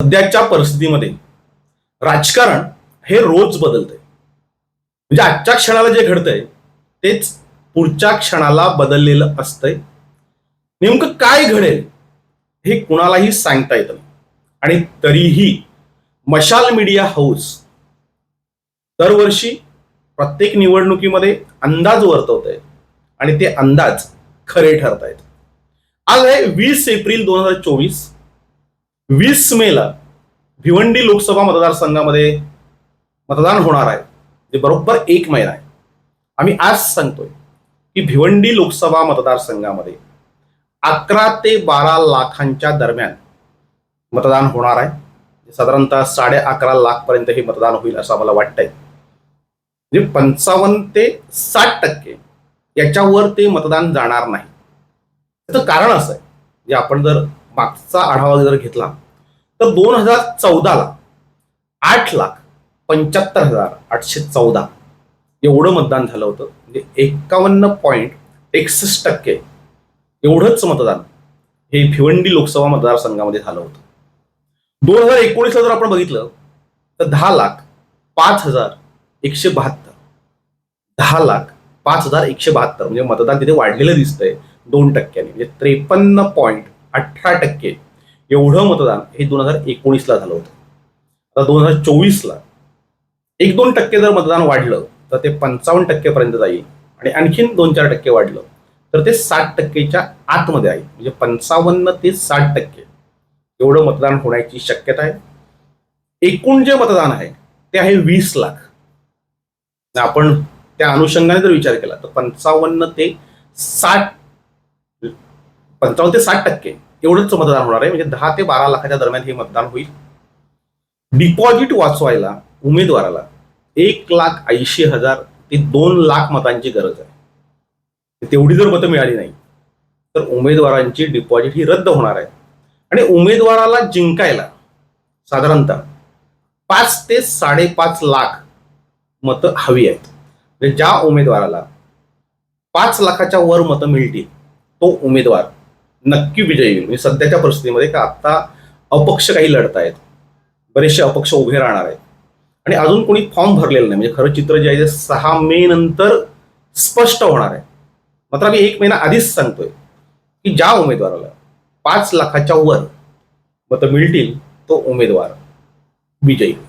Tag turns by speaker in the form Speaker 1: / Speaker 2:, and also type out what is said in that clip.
Speaker 1: सध्याच्या परिस्थितीमध्ये राजकारण हे रोज बदलतंय. म्हणजे आजच्या क्षणाला जे घडतंय तेच पुढच्या क्षणाला बदललेलं असतंय. नेमकं काय घडेल हे कुणालाही सांगता येत नाही. आणि तरीही मशाल मीडिया हाऊस दरवर्षी प्रत्येक निवडणुकीमध्ये अंदाज वर्तवत आहे आणि ते अंदाज खरे ठरत आहेत आज आहे वीस एप्रिल दोन हजार चोवीस. वीस मेला भिवंडी लोकसभा मतदारसंघामध्ये मतदान होणार आहे. जे बरोबर एक महिना आहे. आम्ही आज सांगतोय की भिवंडी लोकसभा मतदारसंघामध्ये अकरा ते बारा लाखांच्या दरम्यान मतदान होणार आहे. साधारणतः साडे अकरा लाखपर्यंत हे मतदान होईल असं आम्हाला वाटतंय. म्हणजे पंचावन्न ते साठ टक्के याच्यावर ते मतदान जाणार नाही. त्याचं कारण असं आहे. जे आपण जर पाचचा आढावा जर घेतला तर दोन हजार चौदाला आठ लाख पंच्याहत्तर हजार आठशे चौदा एवढं मतदान झालं होतं. म्हणजे एकावन्न पॉईंट एकसष्ट टक्के एवढंच मतदान हे भिवंडी लोकसभा मतदारसंघामध्ये झालं होतं. दोन हजार एकोणीसला जर आपण बघितलं तर दहा लाख पाच हजार एकशे बहात्तर. दहा लाख पाच हजार एकशे बहात्तर. म्हणजे मतदान तिथे वाढलेलं दिसतंय दोन टक्क्यांनी. म्हणजे त्रेपन्न पॉईंट अठरा टक्के एवढं मतदान हे दोन हजार एकोणीसला झालं होतं. आता दोन हजार चोवीसला एक दोन टक्के जर मतदान वाढलं तर ते पंचावन्न टक्केपर्यंत जाईल आणि आणखीन दोन चार टक्के वाढलं तर ते साठ टक्केच्या आतमध्ये आहे. म्हणजे पंचावन्न ते साठ टक्के एवढं मतदान होण्याची शक्यता आहे. एकूण जे मतदान आहे ते आहे वीस लाख. आपण त्या अनुषंगाने जर विचार केला तर पंचावन्न ते साठ पंचावन्न ते साठ टक्के एवढंच मतदान होणार आहे. म्हणजे दहा ते बारा लाखाच्या दरम्यान हे मतदान होईल. डिपॉझिट वाचवायला उमेदवाराला एक लाख ऐंशी हजार ते दोन लाख मतांची गरज आहे. तेवढी जर मतं मिळाली नाही तर उमेदवारांची डिपॉझिट ही रद्द होणार आहे. आणि उमेदवाराला जिंकायला साधारणतः पाच ते साडेपाच लाख मतं हवी आहेत. म्हणजे ज्या उमेदवाराला पाच लाखाच्या वर मतं मिळतील तो उमेदवार नक्की विजयी. होईल म्हणजे सध्याच्या परिस्थितीमध्ये का आत्ता अपक्ष काही लढत आहेत बरेचसे अपक्ष उभे राहणार आहेत. आणि अजून कोणी फॉर्म भरलेलं नाही. म्हणजे खरं चित्र जे आहे ते सहा मे नंतर स्पष्ट होणार आहे. मात्र आम्ही एक महिना आधीच सांगतोय की ज्या उमेदवाराला पाच लाखाच्या वर मतं मिळतील तो उमेदवार विजयी. होईल